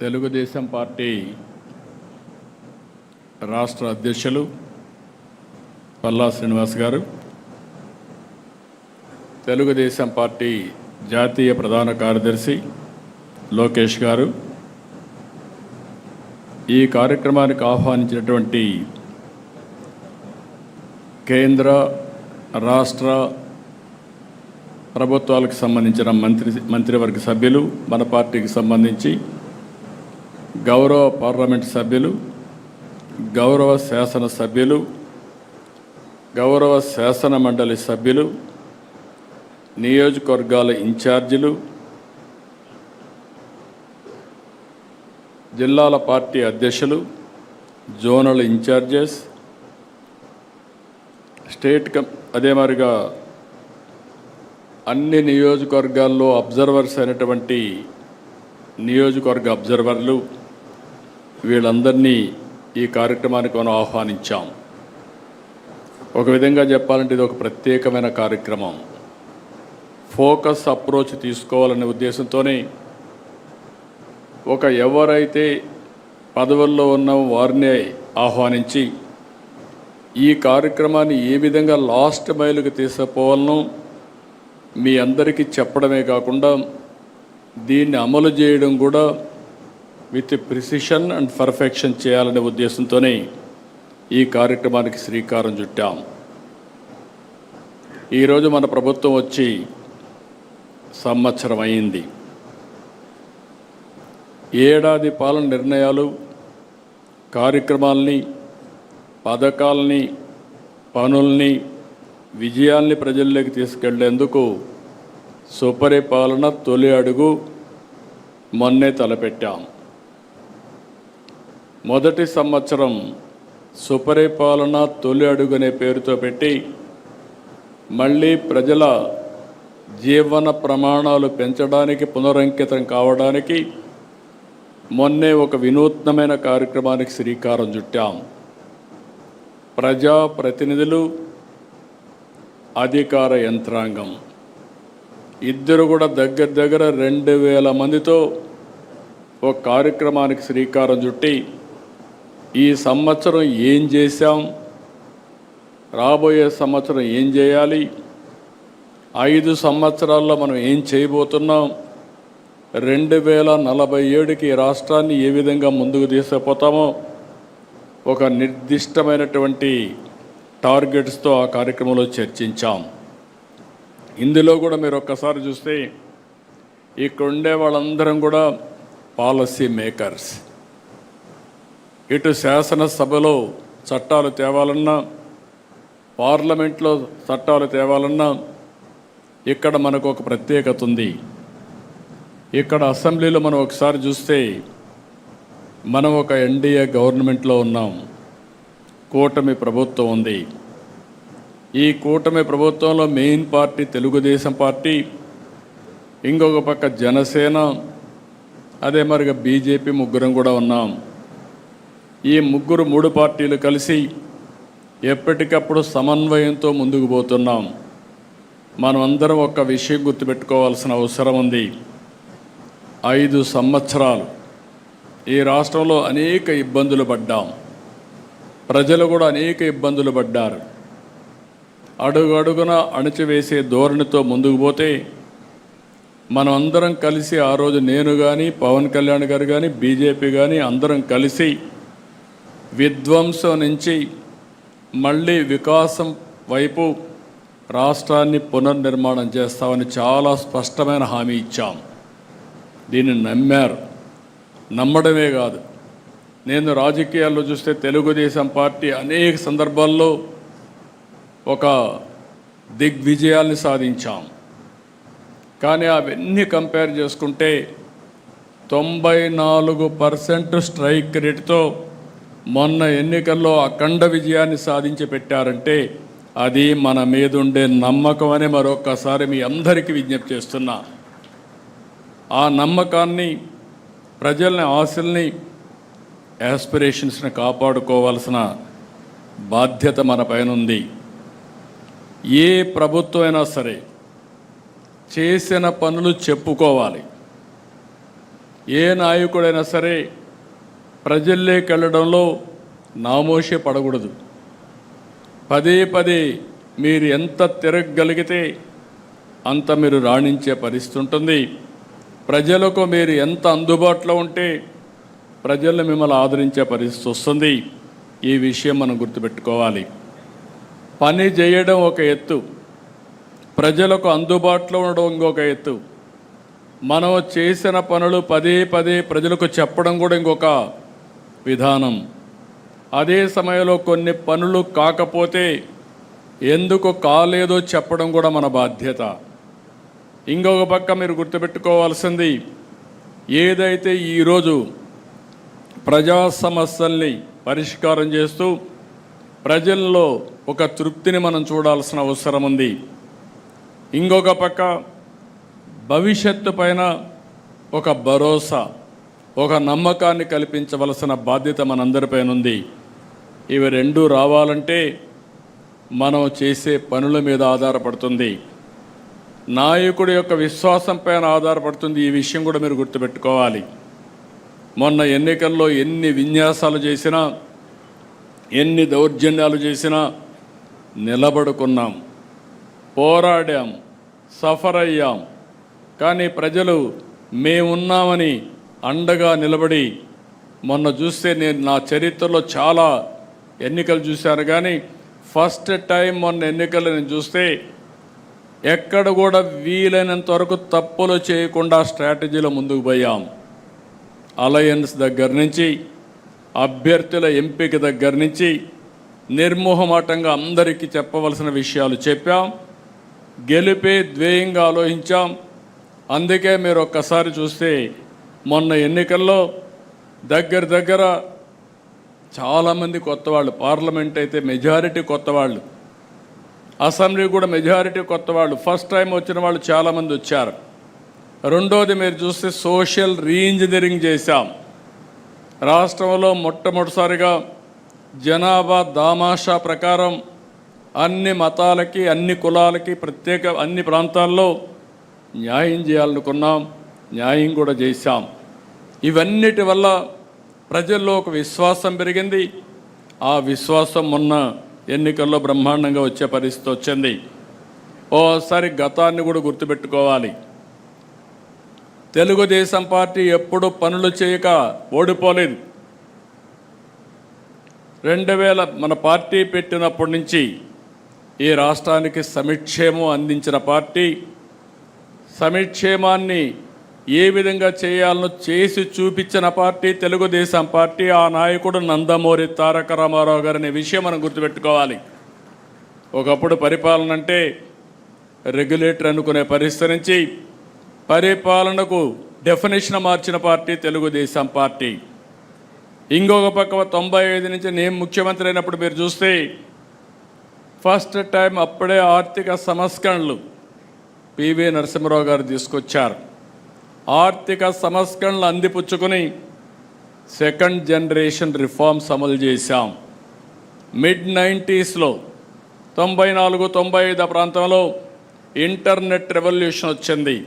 Telugu Desam party రాష్ట్ర అధ్యక్షులు పల్లా శ్రీనివాస్ గారు తెలుగుదేశం పార్టీ జాతీయ ప్రధాన కార్యదర్శి లోకేష్ గారు ఈ కార్యక్రమానికి ఆహ్వానించినటువంటి కేంద్ర రాష్ట్ర ప్రభుత్వాలకు సంబంధించిన మంత్రి మంత్రివర్గ సభ్యులు మన పార్టీకి సంబంధించి గౌరవ పార్లమెంట్ సభ్యులు గౌరవ శాసన సభ్యులు గౌరవ శాసన మండలి సభ్యులు నియోజకవర్గాల ఇన్ఛార్జీలు జిల్లాల పార్టీ అధ్యక్షులు జోనల్ ఇన్ఛార్జెస్ స్టేట్ కం అదే మరిగా అన్ని నియోజకవర్గాల్లో అబ్జర్వర్స్ అయినటువంటి నియోజకవర్గ అబ్జర్వర్లు వీళ్ళందరినీ ఈ కార్యక్రమానికి మనం ఆహ్వానించాం. ఒక విధంగా చెప్పాలంటే ఇది ఒక ప్రత్యేకమైన కార్యక్రమం. ఫోకస్ అప్రోచ్ తీసుకోవాలనే ఉద్దేశంతోనే ఒక ఎవరైతే పదవుల్లో ఉన్న వారిని ఆహ్వానించి ఈ కార్యక్రమాన్ని ఏ విధంగా లాస్ట్ మైలుకి తీసుకుపోవాలనో మీ అందరికీ చెప్పడమే కాకుండా దీన్ని అమలు చేయడం కూడా విత్ ప్రిసిషన్ అండ్ పర్ఫెక్షన్ చేయాలనే ఉద్దేశంతోనే ఈ కార్యక్రమానికి శ్రీకారం చుట్టాం. ఈరోజు మన ప్రభుత్వం వచ్చి సంవత్సరం అయింది. ఏడాది పాలన నిర్ణయాలు కార్యక్రమాల్ని పథకాల్ని పనుల్ని విజయాల్ని ప్రజల్లోకి తీసుకెళ్ళేందుకు సుపరిపాలన తొలి అడుగు మొన్నే తలపెట్టాం. మొదటి సంవత్సరం సుపరిపాలన తొలి అడుగు అనే పేరుతో పెట్టి మళ్ళీ ప్రజల జీవన ప్రమాణాలు పెంచడానికి పునరంకితం కావడానికి మొన్నే ఒక వినూత్నమైన కార్యక్రమానికి శ్రీకారం చుట్టాం. ప్రజా ప్రతినిధులు అధికార యంత్రాంగం. ఇద్దరు కూడా దగ్గర దగ్గర రెండు వేల మందితో ఒక కార్యక్రమానికి శ్రీకారం చుట్టి ఈ సంవత్సరం ఏం చేశాం? రాబోయే సంవత్సరం ఏం చేయాలి? ఐదు సంవత్సరాల్లో మనం ఏం చేయబోతున్నాం? రెండు వేల నలభై ఏడుకి రాష్ట్రాన్ని ఏ విధంగా ముందుకు తీసుకుపోతామో ఒక నిర్దిష్టమైనటువంటి టార్గెట్స్తో ఆ కార్యక్రమంలో చర్చించాం. ఇందులో కూడా మీరు ఒక్కసారి చూస్తే ఇక్కడ ఉండే వాళ్ళందరం కూడా పాలసీ మేకర్స్. ఇటు శాసనసభలో చట్టాలు తేవాలన్నా పార్లమెంట్లో చట్టాలు తేవాలన్నా ఇక్కడ మనకు ఒక ప్రత్యేకత ఉంది. ఇక్కడ అసెంబ్లీలో మనం ఒకసారి చూస్తే మనం ఒక ఎన్డీఏ గవర్నమెంట్లో ఉన్నాం. కూటమి ప్రభుత్వం ఉంది. ఈ కూటమి ప్రభుత్వంలో మెయిన్ పార్టీ తెలుగుదేశం పార్టీ ఇంకొక పక్క జనసేన అదే మరిగా బీజేపీ ముగ్గురం కూడా ఉన్నాం. ఈ ముగ్గురు మూడు పార్టీలు కలిసి ఎప్పటికప్పుడు సమన్వయంతో ముందుకు పోతున్నాం. మనం అందరం ఒక విషయం గుర్తుపెట్టుకోవాల్సిన అవసరం ఉంది. ఐదు సంవత్సరాలు ఈ రాష్ట్రంలో అనేక ఇబ్బందులు పడ్డాం. ప్రజలు కూడా అనేక ఇబ్బందులు పడ్డారు. అడుగడుగున అణచివేసే ధోరణితో ముందుకు పోతే మనమందరం కలిసి ఆ రోజు నేను కానీ పవన్ కళ్యాణ్ గారు కానీ బీజేపీ కానీ అందరం కలిసి విధ్వంసం నుంచి మళ్ళీ వికాసం వైపు రాష్ట్రాన్ని పునర్నిర్మాణం చేస్తామని చాలా స్పష్టమైన హామీ ఇచ్చాం. దీన్ని నమ్మారు. నమ్మడమే కాదు. నేను రాజకీయాల్లో చూస్తే తెలుగుదేశం పార్టీ అనేక సందర్భాల్లో ఒక దిగ్విజయాల్ని సాధించాం. కానీ అవన్నీ కంపేర్ చేసుకుంటే తొంభై నాలుగు పర్సెంట్ స్ట్రైక్ రేటుతో మొన్న ఎన్నికల్లో అఖండ విజయాన్ని సాధించి పెట్టారంటే అది మన మీద ఉండే నమ్మకం అని మరొక్కసారి మీ అందరికీ విజ్ఞప్తి చేస్తున్నా. ఆ నమ్మకాన్ని ప్రజల్ని ఆశల్ని యాస్పిరేషన్స్ని కాపాడుకోవాల్సిన బాధ్యత మన పైన ఉంది ఏ ప్రభుత్వం అయినా సరే చేసిన పనులు చెప్పుకోవాలి. ఏ నాయకుడైనా సరే ప్రజల్లోకి వెళ్ళడంలో నామోషే పడకూడదు. పదే పదే మీరు ఎంత తిరగగలిగితే అంత మీరు రాణించే పరిస్థితి ఉంటుంది. ప్రజలకు మీరు ఎంత అందుబాటులో ఉంటే ప్రజలు మిమ్మల్ని ఆదరించే పరిస్థితి వస్తుంది. ఈ విషయం మనం గుర్తుపెట్టుకోవాలి. పని చేయడం ఒక ఎత్తు. ప్రజలకు అందుబాటులో ఉండడం ఇంకొక ఎత్తు. మనం చేసిన పనులు పదే పదే ప్రజలకు చెప్పడం కూడా ఇంకొక విధానం. అదే సమయంలో కొన్ని పనులు కాకపోతే ఎందుకు కాలేదో చెప్పడం కూడా మన బాధ్యత. ఇంకొక పక్క మీరు గుర్తుపెట్టుకోవాల్సింది ఏదైతే ఈరోజు ప్రజా సమస్యల్ని పరిష్కారం చేస్తూ ప్రజల్లో ఒక తృప్తిని మనం చూడాల్సిన అవసరం ఉంది. ఇంకొక పక్క భవిష్యత్తు పైన ఒక భరోసా. ఒక నమ్మకాన్ని కల్పించవలసిన బాధ్యత మనందరిపైన ఉంది. ఇవి రెండు రావాలంటే మనం చేసే పనుల మీద ఆధారపడుతుంది. నాయకుడి యొక్క విశ్వాసం పైన ఆధారపడుతుంది ఈ విషయం కూడా మీరు గుర్తుపెట్టుకోవాలి. మొన్న ఎన్నికల్లో ఎన్ని విన్యాసాలు చేసినా ఎన్ని దౌర్జన్యాలు చేసినా నిలబడుకున్నాం. పోరాడాం సఫర్ అయ్యాం కానీ ప్రజలు మేమున్నామని అండగా నిలబడి మొన్న చూస్తే నేను నా చరిత్రలో చాలా ఎన్నికలు చూశాను కానీ ఫస్ట్ టైం మొన్న ఎన్నికలు నేను చూస్తే ఎక్కడ కూడా వీలైనంత వరకు తప్పులు చేయకుండా స్ట్రాటజీలో ముందుకు పోయాం. అలయన్స్ దగ్గర నుంచి అభ్యర్థుల ఎంపిక దగ్గర నుంచి నిర్మోహమాటంగా అందరికీ చెప్పవలసిన విషయాలు చెప్పాం. గెలిపే ద్వేయంగా ఆలోచించాం. అందుకే మీరు ఒక్కసారి చూస్తే మొన్న ఎన్నికల్లో దగ్గర దగ్గర చాలామంది కొత్త వాళ్ళు పార్లమెంట్ అయితే మెజారిటీ కొత్త వాళ్ళు అసెంబ్లీ కూడా మెజారిటీ కొత్త వాళ్ళు ఫస్ట్ టైం వచ్చిన వాళ్ళు చాలామంది వచ్చారు. రెండోది మీరు చూస్తే సోషల్ రీఇంజనీరింగ్ చేశాం. రాష్ట్రంలో మొట్టమొదటిసారిగా జనాభా దామాషా ప్రకారం అన్ని మతాలకి అన్ని కులాలకి ప్రత్యేక అన్ని ప్రాంతాల్లో న్యాయం చేయాలనుకున్నాం న్యాయం కూడా చేశాం. ఇవన్నిటి వల్ల ప్రజల్లో ఒక విశ్వాసం పెరిగింది. ఆ విశ్వాసం మొన్న ఎన్నికల్లో బ్రహ్మాండంగా వచ్చే పరిస్థితి వచ్చింది. ఓసారి గతాన్ని కూడా గుర్తుపెట్టుకోవాలి. తెలుగుదేశం పార్టీ ఎప్పుడు పనులు చేయక ఓడిపోలేదు. రెండు వేల మన పార్టీ పెట్టినప్పటి నుంచి ఈ రాష్ట్రానికి సమిక్షేమం అందించిన పార్టీ సమిక్షేమాన్ని ఏ విధంగా చేయాలనో చేసి చూపించిన పార్టీ తెలుగుదేశం పార్టీ ఆ నాయకుడు నందమూరి తారక రామారావు గారు అనే విషయం మనం గుర్తుపెట్టుకోవాలి. ఒకప్పుడు పరిపాలన అంటే రెగ్యులేటర్ అనుకునే పరిస్థితి నుంచి పరిపాలనకు డెఫినేషన్ మార్చిన పార్టీ తెలుగుదేశం పార్టీ. ఇంకొక పక్క తొంభై ఐదు నుంచి నేను ముఖ్యమంత్రి అయినప్పుడు మీరు చూస్తే ఫస్ట్ టైం అప్పుడే ఆర్థిక సంస్కరణలు పివి నరసింహరావు గారు తీసుకొచ్చారు. ఆర్థిక సంస్కరణలు అందిపుచ్చుకొని సెకండ్ జనరేషన్ రిఫార్మ్స్ అమలు చేశాం. మిడ్ నైంటీస్లో తొంభై నాలుగు తొంభై ఐదు ప్రాంతంలో ఇంటర్నెట్ రెవల్యూషన్ వచ్చింది.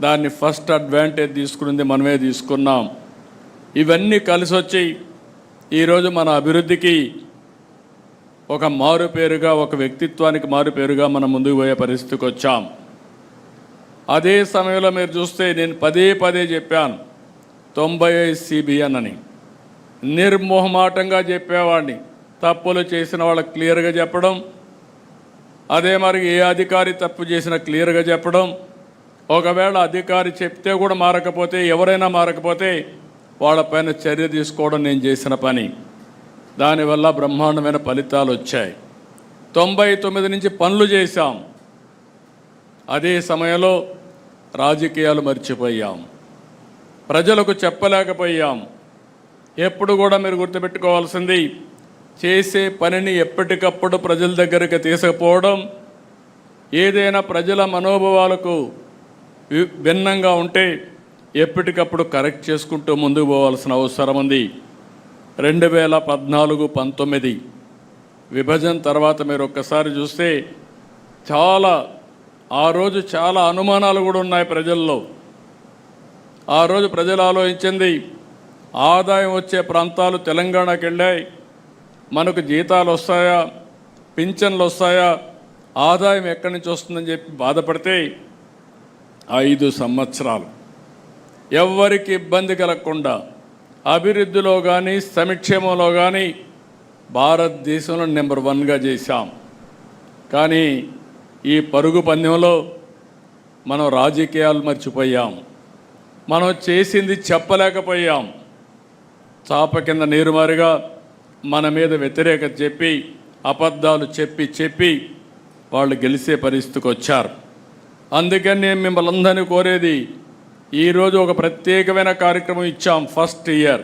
దాన్ని ఫస్ట్ అడ్వాంటేజ్ తీసుకునింది మనమే తీసుకున్నాం. ఇవన్నీ కలిసి వచ్చి ఈరోజు మన అభివృద్ధికి ఒక మారుపేరుగా ఒక వ్యక్తిత్వానికి మారుపేరుగా మనం ముందుకు పోయే పరిస్థితికి వచ్చాం. అదే సమయంలో మీరు చూస్తే నేను పదే పదే చెప్పాను. తొంభై ఐదు సిబిఎన్ అని నిర్మోహమాటంగా చెప్పేవాడిని. తప్పులు చేసిన వాళ్ళకి క్లియర్గా చెప్పడం. అదే మరి ఏ అధికారి తప్పు చేసినా క్లియర్గా చెప్పడం. ఒకవేళ అధికారి చెప్తే కూడా మారకపోతే ఎవరైనా మారకపోతే వాళ్ళపైన చర్య తీసుకోవడం నేను చేసిన పని. దానివల్ల బ్రహ్మాండమైన ఫలితాలు వచ్చాయి. తొంభై తొమ్మిది నుంచి పనులు చేశాం. అదే సమయంలో రాజకీయాలు మర్చిపోయాం. ప్రజలకు చెప్పలేకపోయాం. ఎప్పుడు కూడా మీరు గుర్తుపెట్టుకోవాల్సింది చేసే పనిని ఎప్పటికప్పుడు ప్రజల దగ్గరికి తీసుకుపోవడం ఏదైనా ప్రజల మనోభావాలకు వి- భిన్నంగా ఉంటే ఎప్పటికప్పుడు కరెక్ట్ చేసుకుంటూ ముందుకు పోవాల్సిన అవసరం ఉంది. రెండు వేల పద్నాలుగు పంతొమ్మిది విభజన తర్వాత మీరు ఒక్కసారి చూస్తే చాలా ఆ రోజు చాలా అనుమానాలు కూడా ఉన్నాయి ప్రజల్లో. ఆ రోజు ప్రజలు ఆలోచించింది ఆదాయం వచ్చే ప్రాంతాలు తెలంగాణకి వెళ్ళాయి. మనకు జీతాలు వస్తాయా? పింఛన్లు వస్తాయా? ఆదాయం ఎక్కడి నుంచి వస్తుందని చెప్పి బాధపడితే ఐదు సంవత్సరాలు. ఎవ్వరికి ఇబ్బంది కలగకుండా అభివృద్ధిలో కానీ సంక్షేమంలో కానీ భారతదేశంలో నెంబర్ వన్గా చేశాం. కానీ ఈ పరుగు పందెంలో మనం రాజకీయాలు మర్చిపోయాం. మనం చేసింది చెప్పలేకపోయాం. చాప కింద నీరుమారుగా మన మీద వ్యతిరేకత చెప్పి అబద్ధాలు చెప్పి చెప్పి వాళ్ళు గెలిచే పరిస్థితికి వచ్చారు. అందుకని నేను మిమ్మల్ని అందరినీ కోరేది ఈరోజు ఒక ప్రత్యేకమైన కార్యక్రమం ఇచ్చాం ఫస్ట్ ఇయర్.